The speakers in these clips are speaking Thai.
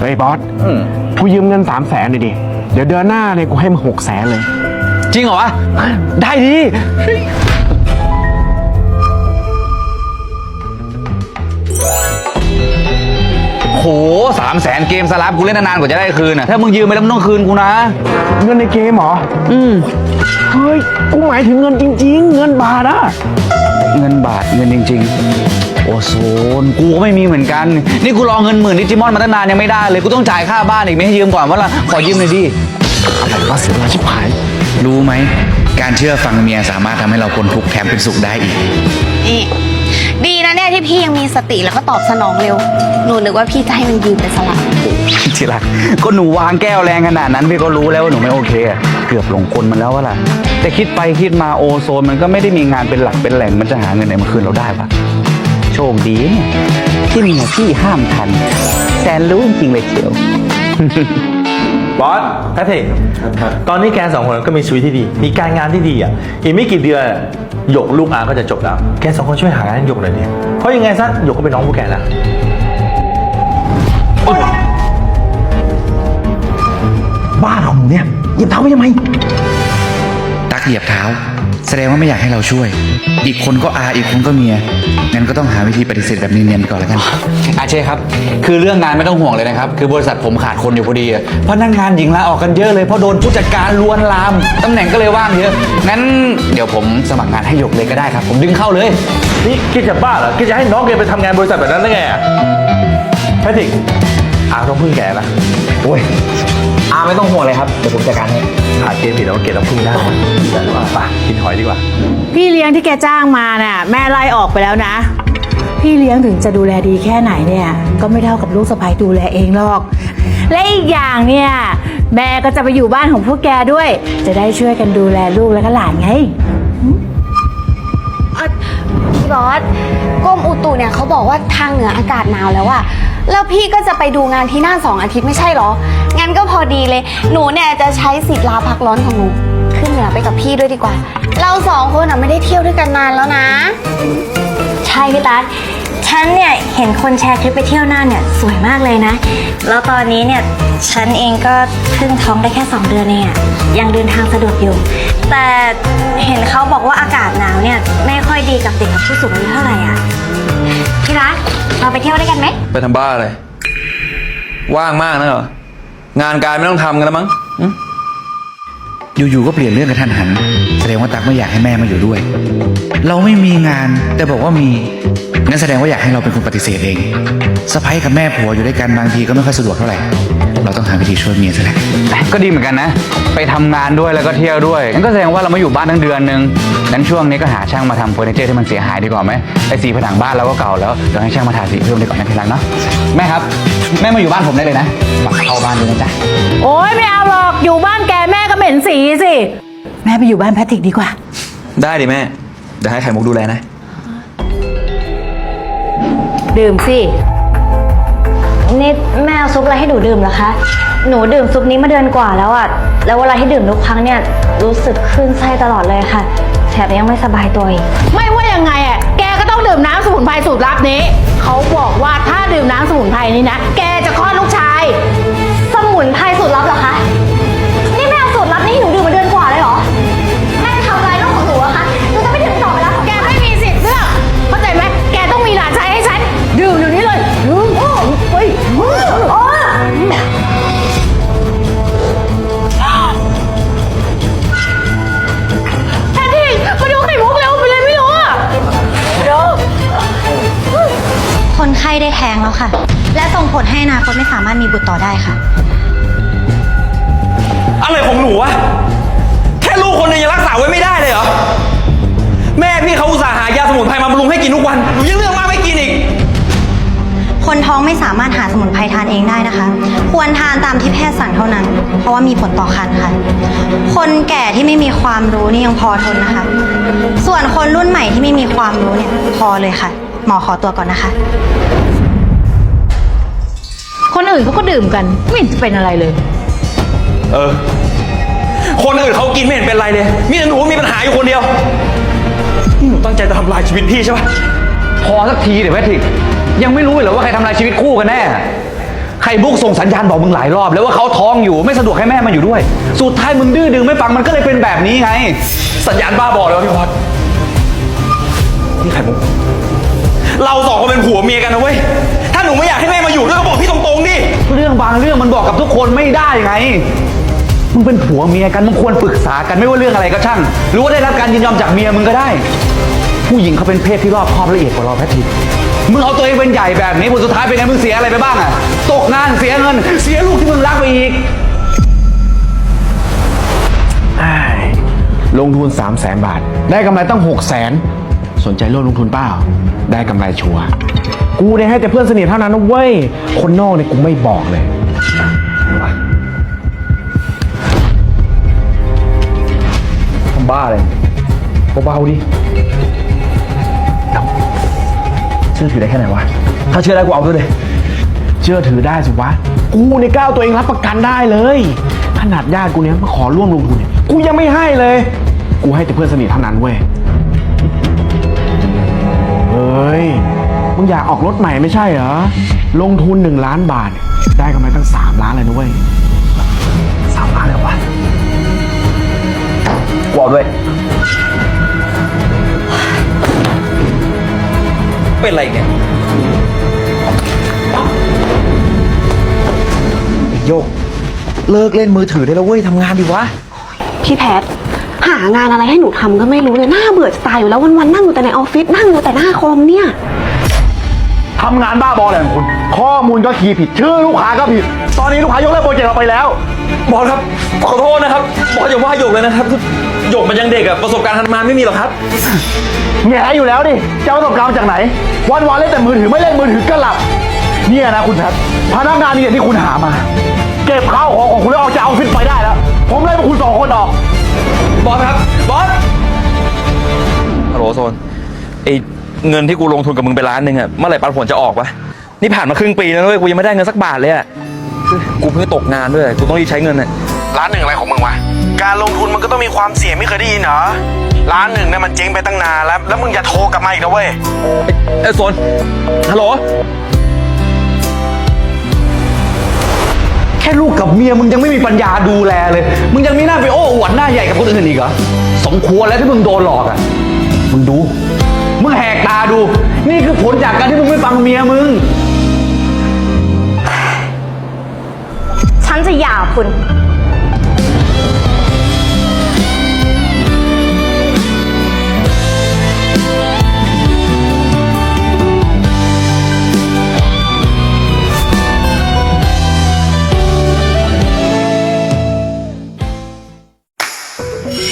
เฮ้ยบอสอืมกูยืมเงินสามแสนหน่อยดิ เดี๋ยวเดือนหน้าเนี่ยกูให้มึงหกแสนเลย จริงเหรอวะ ได้ดิ โหสามแสนเกมสลับกูเล่นนานๆกว่าจะได้คืนอะ ถ้ามึงยืมไปแล้วมึงต้องคืนกูนะ เงินในเกมเหรอ อืม เฮ้ย กูหมายถึงเงินจริง ๆ เงินบาทอะ เงินบาทเงินจริง ๆ โอโซนกูก็ไม่มีเหมือนกัน นี่กูรอเงินหมื่นดิจิมอนมาตั้งนานยังไม่ได้เลย กูต้องจ่ายค่าบ้านอีกไม่ให้ยืมก่อนว่าละขอยืมหน่อยดิอะไรวะเสียเวลาชิบหาย รู้ไหม การเชื่อฟังเมียสามารถทำให้เราพ้นทุกข์แถมเป็นสุขได้อีก นี่ดีนะเนี่ยที่พี่ยังมีสติแล้วก็ตอบสนองเร็ว หนูนึกว่าพี่จะให้มันยืมไปสลับที่รักก็หนูวางแก้วแรงขนาดนั้นพี่ก็รู้แล้วว่าหนูไม่โอเคอะเกือบหลงกลมันแล้วว่าล่ะ แต่คิดไปคิดมาโอโซนมันก็ไม่ได้มีงานเป็นหลักเป็นแหล่งมันจะหาเงินไหนมาคืนเราได้ปะ โชคดีเนี่ยที่เมียพี่ห้ามทันแสนรู้จริงๆเลยเชียว บอสแพทริกตอนนี้แกสองคนก็มีชีวิตที่ดี มีการงานที่ดีอะ อีกไม่กี่เดือนหยกลูกอาก็จะจบแล้ว แกสองคนช่วยหางานให้หยกหน่อยดิเพราะยังไงซะหยกก็เป็นน้องพวกแกนะ บ้านของหนูเนี่ยเหยียบเท้าไปทำไม ตักเหยียบเท้า แสดงว่าไม่อยากให้เราช่วย อีกคนก็อาอีกคนก็เมีย งั้นก็ต้องหาวิธีปฏิเสธแบบเนียนๆไปก่อนแล้วกัน อาเช่ครับ คือเรื่องงานไม่ต้องห่วงเลยนะครับ คือบริษัทผมขาดคนอยู่พอดีอะพนักงานหญิงลาออกกันเยอะเลยเพราะโดนผู้จัดการลวนลามตำแหน่งก็เลยว่างเยอะ งั้นเดี๋ยวผมสมัครงานให้หยกเลยก็ได้ครับ ผมดึงเข้าเลย นี่แกจะบ้าเหรอแกจะให้น้องแกไปทำงานบริษัทแบบนั้นได้ไงอะแพทริกอาต้องพึ่งแกนะโอ้ย อาไม่ต้องห่วงเลยครับ เดี๋ยวผมจัดการให้หาเกมผิดแล้วว่าเกมต้องพึ่งได้แต่ว่าไปกินหอยดีกว่า พี่เลี้ยงที่แกจ้างมาน่ะแม่ไล่ออกไปแล้วนะ พี่เลี้ยงถึงจะดูแลดีแค่ไหนเนี่ย ก็ไม่เท่ากับลูกสะใภ้ดูแลเองหรอก และอีกอย่างเนี่ย แม่ก็จะไปอยู่บ้านของพวกแกด้วย จะได้ช่วยกันดูแลลูกและก็หลานไงพี่บอสกรมอุตุเนี่ยเขาบอกว่าทางเหนืออากาศหนาวแล้วอะแล้วพี่ก็จะไปดูงานที่น่านสองอาทิตย์ไม่ใช่เหรอ งั้นก็พอดีเลย หนูเนี่ยจะใช้สิทธิ์ลาพักร้อนของหนูขึ้นเหนือไปกับพี่ด้วยดีกว่า เราสองคนอะไม่ได้เที่ยวด้วยกันนานแล้วนะ ใช่พี่ตั๊กฉันเนี่ยเห็นคนแชร์คลิปไปเที่ยวน่านเนี่ยสวยมากเลยนะ แล้วตอนนี้เนี่ยฉันเองก็เพิ่งท้องได้แค่ 2 เดือนเองอะยังเดินทางสะดวกอยู่ แต่เห็นเขาบอกว่าอากาศหนาวเนี่ยไม่ค่อยดีกับเด็กกับผู้สูงอายุเท่าไหร่อะพี่รักเราไปเที่ยวด้วยกันไหม ไปทำบ้าอะไร ว่างมากนะเหรอ งานการไม่ต้องทำกันแล้วมั้งอยู่ๆก็เปลี่ยนเรื่องกระทันหัน แสดงว่าตักไม่อยากให้แม่มาอยู่ด้วย เราไม่มีงานแต่บอกว่ามีงั้นแสดงว่าอยากให้เราเป็นคนปฏิเสธเองสะพ้ยกับแม่ผัวอยู่ด้วยกันบางทีก็ไม่ค่อยสะดวกเท่าไหร่ เราต้องหาวิธีช่วยเมียซะแหละก็ดีเหมือนกันนะ ไปทำงานด้วยแล้วก็เที่ยวด้วยงั้นก็แสดงว่าเราไม่อยู่บ้านทั้งเดือนนึงงั้นช่วงนี้ก็หาช่างมาทำเฟอร์นิเจอร์ที่มันเสียหายดีกว่าไหมไอ้สีผนังบ้านเราก็เก่าแล้วเดี๋ยวให้ช่างมาทาสีเพิ่มดีกว่านะทีหลังเนาะแม่ครับ แม่มาอยู่บ้านผมได้เลยนะฝากเข้าบ้านด้วยนะจ๊ะโอ๊ยไม่เอาหรอกอยู่บ้านแกแม่ก็เหม็นสีสิ แม่ไปอยู่บ้านแพทริกดีกว่า ได้ดิแม่ เดี๋ยวให้ไข่มุกดูแลนะ ดื่มสิ นี่แม่เอาซุปอะไรให้หนูดื่มเหรอคะ หนูดื่มซุปนี้มาเดือนกว่าแล้วอะแล้วเวลาที่ดื่มทุกครั้งเนี่ยรู้สึกคลื่นไส้ตลอดเลยค่ะ แถมยังไม่สบายตัวอีก ไม่ว่ายังไงอะ แกก็ต้องดื่มน้ำสมุนไพรสูตรลับนี้ เขาบอกว่าถ้าดื่มน้ำสมุนไพรนี้นะ แกจะคลอดลูก คนไข้ได้แท้งแล้วค่ะ และส่งผลให้อนาคตไม่สามารถมีบุตรต่อได้ค่ะ อะไรของหนูวะ แค่ลูกคนหนึงยังรักษาไว้ไม่ได้เลยเหรอ แม่พี่เขาอุตส่าห์หายาสมุนไพรมาบำรุงให้กินทุกวัน หนูยังเลือกมากไม่กินอีก คนท้องไม่สามารถหาสมุนไพรทานเองได้นะคะ ควรทานตามที่แพทย์สั่งเท่านั้น เพราะว่ามีผลต่อครรภ์ค่ะ คนแก่ที่ไม่มีความรู้นี่ยังพอทนนะคะ ส่วนคนรุ่นใหม่ที่ไม่มีความรู้เนี่ยพอเลยค่ะ หมอขอตัวก่อนนะคะ คนอื่นเขาก็ดื่มกัน ไม่เห็นจะเป็นอะไรเลย เออ คนอื่นเขากินไม่เห็นเป็นไรเลย มีแต่หนูมีปัญหาอยู่คนเดียวนี่หนูตั้งใจจะทำลายชีวิตพี่ใช่ปะพอสักทีเดี๋ยวแพทริก ยังไม่รู้เลยเหรอว่าใครทำลายชีวิตคู่กันแน่ไข่มุกส่งสัญญาณบอกมึงหลายรอบ แล้วว่าเขาท้องอยู่ไม่สะดวกให้แม่มาอยู่ด้วย สุดท้ายมึงดื้อดึงไม่ฟังมันก็เลยเป็นแบบนี้ไง สัญญาณบ้าบอเลยวะพี่บอสนี่ไข่มุก เราสองคนเป็นผัวเมียกันนะเว้ย ถ้าหนูไม่อยากให้แม่มาอยู่ด้วยก็บอกพี่ตร งดิ เรื่องบางเรื่องมันบอกกับทุกคนไม่ได้ไง มึงเป็นผัวเมียกันมึงควรปรึกษากันไม่ว่าเรื่องอะไรก็ช่าง หรือว่าได้รับการยินยอมจากเมียมึงก็ได้ ผู้หญิงเขาเป็นเพศที่รอบคอบละเอียดกว่าเราแพทริกมึงเอาตัวเองเป็นใหญ่แบบนี้ผลสุดท้ายเป็นไงมึงเสียอะไรไปบ้างอะตกงานเสียเงิน เสียลูกที่มึงรักไปอีกอ้ลงทุน 3 0 0แสนบาท ได้กำไรตั้ง6 0แสนสนใจร่วมลงทุนเปล่า ได้กำไรชัวร์ กูเนี่ยให้แต่เพื่อนสนิทเท่านั้นนะเว้ย คนนอกเนี่ยกูไม่บอกเลย ทำบ้าเลยเบาๆดิเอ้าเชื่อถือได้แค่ไหนวะ ถ้าเชื่อได้กูเอาด้วยเลยเชื่อถือได้สิวะ กูเนี่ยก้าวตัวเองรับประกันได้เลย ขนาดญาติกูเนี่ยมาขอร่วมลงทุนเนี่ย กูยังไม่ให้เลย กูให้แต่เพื่อนสนิทเท่านั้นเว้ย เฮ้ย มึงอยากออกรถใหม่ไม่ใช่เหรอ ลงทุนหนึ่งล้านบาท ได้กำไรตั้งสามล้านเลยนะเว้ยสามล้านเลยวะกูเอาด้วย เป็นไรเนี่ยโยก เลิกเล่นมือถือได้แล้วเว้ยทำงานดิวะ พี่แพท หางานอะไรให้หนูทำก็ไม่รู้เลยน่าเบื่อจะตายอยู่แล้ววันๆนั่งอยู่แต่ในออฟฟิศนั่งอยู่แต่หน้าคอมเนี่ย ทำงานบ้าบออะไรของคุณ ข้อมูลก็คีย์ผิด ชื่อลูกค้าก็ผิด ตอนนี้ลูกค้ายกเลิกโปรเจกต์เราไปแล้ว บอสครับ ขอโทษนะครับ บอสอย่าว่าหยกเลยนะครับคือหยกมันยังเด็กอะประสบการณ์ทำงานไม่มีหรอกครับ แง่อยู่แล้วดิจะเอาประสบการณ์มาจากไหน วันวันๆเล่นแต่มือถือไม่เล่นมือถือก็หลับ เนี่ยนะคุณแพทพนักงานเนี่ยที่คุณหามา เก็บข้าวของของคุณแล้วออกจากออฟฟิศไปได้แล้ว ผมไล่พวกคุณสองคนออก บอสครับ บอสฮัลโหลโซนไอ เงินที่กูลงทุนกับมึงไปล้านหนึ่งอะเมื่อไหร่ปันผลจะออกวะนี่ผ่านมาครึ่งปีแล้วด้วยกูยังไม่ได้เงินสักบาทเลยอะกูเพิ่งตกงานด้วยกูต้องรีบใช้เงินอะร้านหนึ่งอะไรของมึงวะการลงทุนมันก็ต้องมีความเสี่ยงไม่เคยได้ยินเหรอร้านหนึ่งเนี่ยมันเจ๊งไปตั้งนานแล้ว แล้วมึงอย่าโทรกลับมาอีกนะเว้ยเอ้ยโซนฮัลโหลแค่ลูกกับเมียมึงยังไม่มีปัญญาดูแลเลย มึงยังมีหน้าไปโอ้อวดหน้าใหญ่กับคนอื่นอีกเหรอสมควรแล้วที่มึงโดนหลอกอะ มึงดูมึง แหกตาดู นี่คือผลจากการที่มึงไม่ฟังเมียมึง ฉันจะหย่าคุณ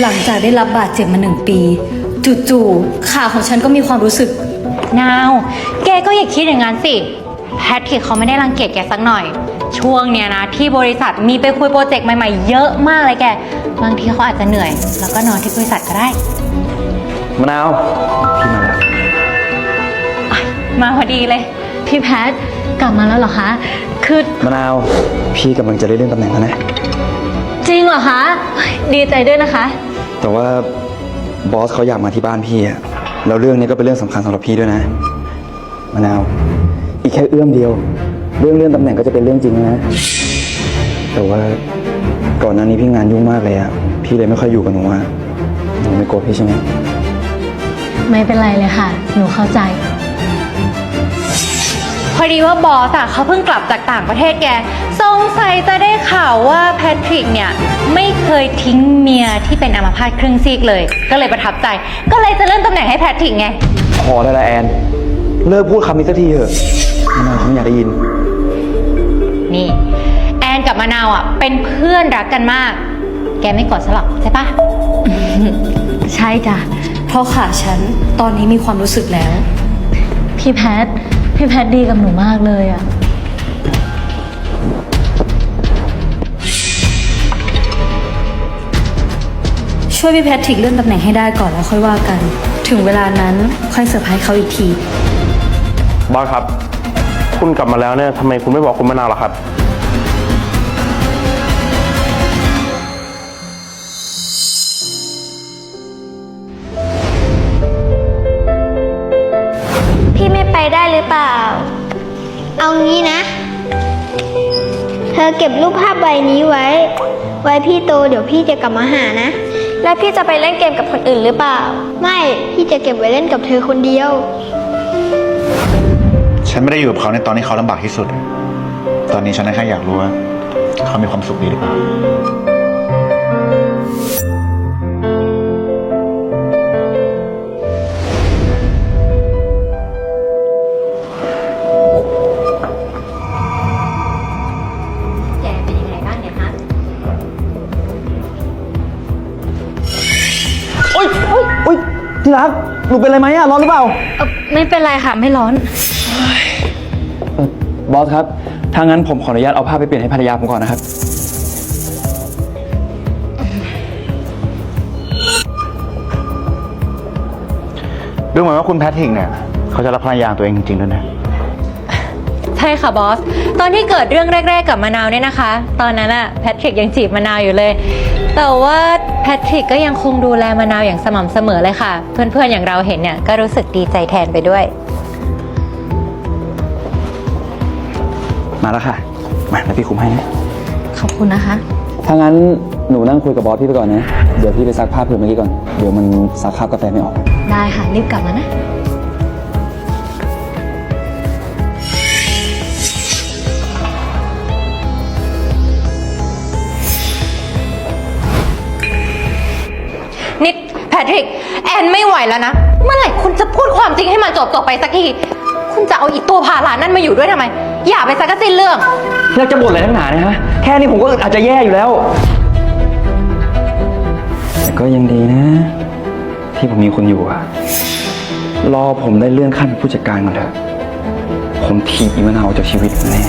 หลังจากได้รับบาดเจ็บมาหนึ่งปี จู่ๆขาของฉันก็มีความรู้สึก นาว แกก็อย่าคิดอย่างนั้นสิแพทริกเขาไม่ได้รังเกียจแกสักหน่อย ช่วงเนี้ยนะที่บริษัทมีไปคุยโปรเจกต์ใหม่ๆ เยอะมากเลยแก บางทีเขาอาจจะเหนื่อย แล้วก็นอนที่บริษัทก็ได้มะนาว พี่มาแล้วมาพอดีเลย พี่แพทกลับมาแล้วเหรอคะ คือมะนาว พี่กำลังจะได้เลื่อนตำแหน่งแล้วนะ จริงเหรอคะเฮ้ยดีใจด้วยนะคะ แต่ว่า บอสเขาอยากมาที่บ้านพี่อะแล้วเรื่องนี้ก็เป็นเรื่องสำคัญสำหรับพี่ด้วยนะ มะนาว อีกแค่เอื้อมเดียว เรื่องเลื่อนตำแหน่งก็จะเป็นเรื่องจริงแล้วนะ แต่ว่าก่อนหน้านี้พี่งานยุ่งมากเลยอะพี่เลยไม่ค่อยอยู่กับหนูอะหนูไม่โกรธพี่ใช่ไหม ไม่เป็นไรเลยค่ะ หนูเข้าใจ พอดีว่าบอสอะเขาเพิ่งกลับจากต่างประเทศแก สงสัยจะได้ข่าวว่าแพทริกเนี่ย ไม่เคยทิ้งเมียที่เป็นอัมพาตครึ่งซีกเลย ก็เลยประทับใจ ก็เลยจะเลื่อนตำแหน่งให้แพทริกไง พอได้ละแอน เลิกพูดคำนี้สักทีเถอะมะนาวฉันไม่อยากได้ยิน นี่ แอนกับมะนาวอะ เป็นเพื่อนรักกันมาก แกไม่กดสลับใช่ปะ ใช่จ้ะ เพราะขาฉันตอนนี้มีความรู้สึกแล้ว พี่แพท พี่แพทดีกับหนูมากเลยอะช่วยพี่แพทริกเลื่อนตำแหน่งให้ได้ก่อนแล้วค่อยว่ากัน ถึงเวลานั้นค่อยเซอร์ไพรส์เขาอีกที บอสครับ คุณกลับมาแล้วเนี่ยทำไมคุณไม่บอกคุณมะนาวล่ะครับ ไม่ไปได้หรือเปล่า เอางี้นะอเก็บรูปภาพใบนี้ไว้ ไว้พี่โตเดี๋ยวพี่จะกลับมาหานะ แล้วพี่จะไปเล่นเกมกับคนอื่นหรือเปล่า ไม่ พี่จะเก็บไว้เล่นกับเธอคนเดียว ฉันไม่ได้อยู่กับเขาในตอนที่เขาลำบากที่สุด ตอนนี้ฉันแค่อยากรู้ว่า เขามีความสุขดีหรือเปล่า ที่รักหนูเป็นอะไรไหมอะร้อนหรือเปล่า เอ่อไม่เป็นไรค่ะ ไม่ร้อน บอสครับ ถ้างั้นผมขออนุญาตเอาผ้าไปเปลี่ยนให้ภรรยาผมก่อนนะครับ ดูเหมือนว่าคุณแพทริกเนี่ยเขาจะรับภรรยาตัวเองจริงๆด้วยนะ ใช่ค่ะบอส ตอนที่เกิดเรื่องแรก ๆ กับมะนาวเนี่ยนะคะ ตอนนั้นอะแพทริกยังจีบมะนาวอยู่เลย แต่ว่าแพทริกก็ยังคงดูแลมะนาวอย่างสม่ำเสมอเลยค่ะ เพื่อนๆอย่างเราเห็นเนี่ยก็รู้สึกดีใจแทนไปด้วย มาแล้วค่ะ มาแล้วพี่คุมให้นะ ขอบคุณนะคะ ถ้างั้นหนูนั่งคุยกับบอสพี่ไปก่อนนะ เดี๋ยวพี่ไปซักผ้าเผื่อเมื่อกี้ก่อน เดี๋ยวมันซักคราบกาแฟไม่ออก ได้ค่ะ รีบกลับมานะ ทริก แอนไม่ไหวแล้วนะ เมื่อไหร่คุณจะพูดความจริงให้มันจบจบไปสักที คุณจะเอาอีกตัวพาหลานนั่นมาอยู่ด้วยทำไม อย่าไปซักกะสิ้นเรื่องที่รักจะบ่นอะไรนักหนาเนี่ยฮะ แค่นี้ผมก็อาจจะแย่อยู่แล้ว แต่ก็ยังดีนะ ที่ผมมีคุณอยู่อะรอผมได้เลื่อนขั้นเป็นผู้จัดการก่อนเถอะ ผมถีบอีมะนาวออกจากชีวิตแน่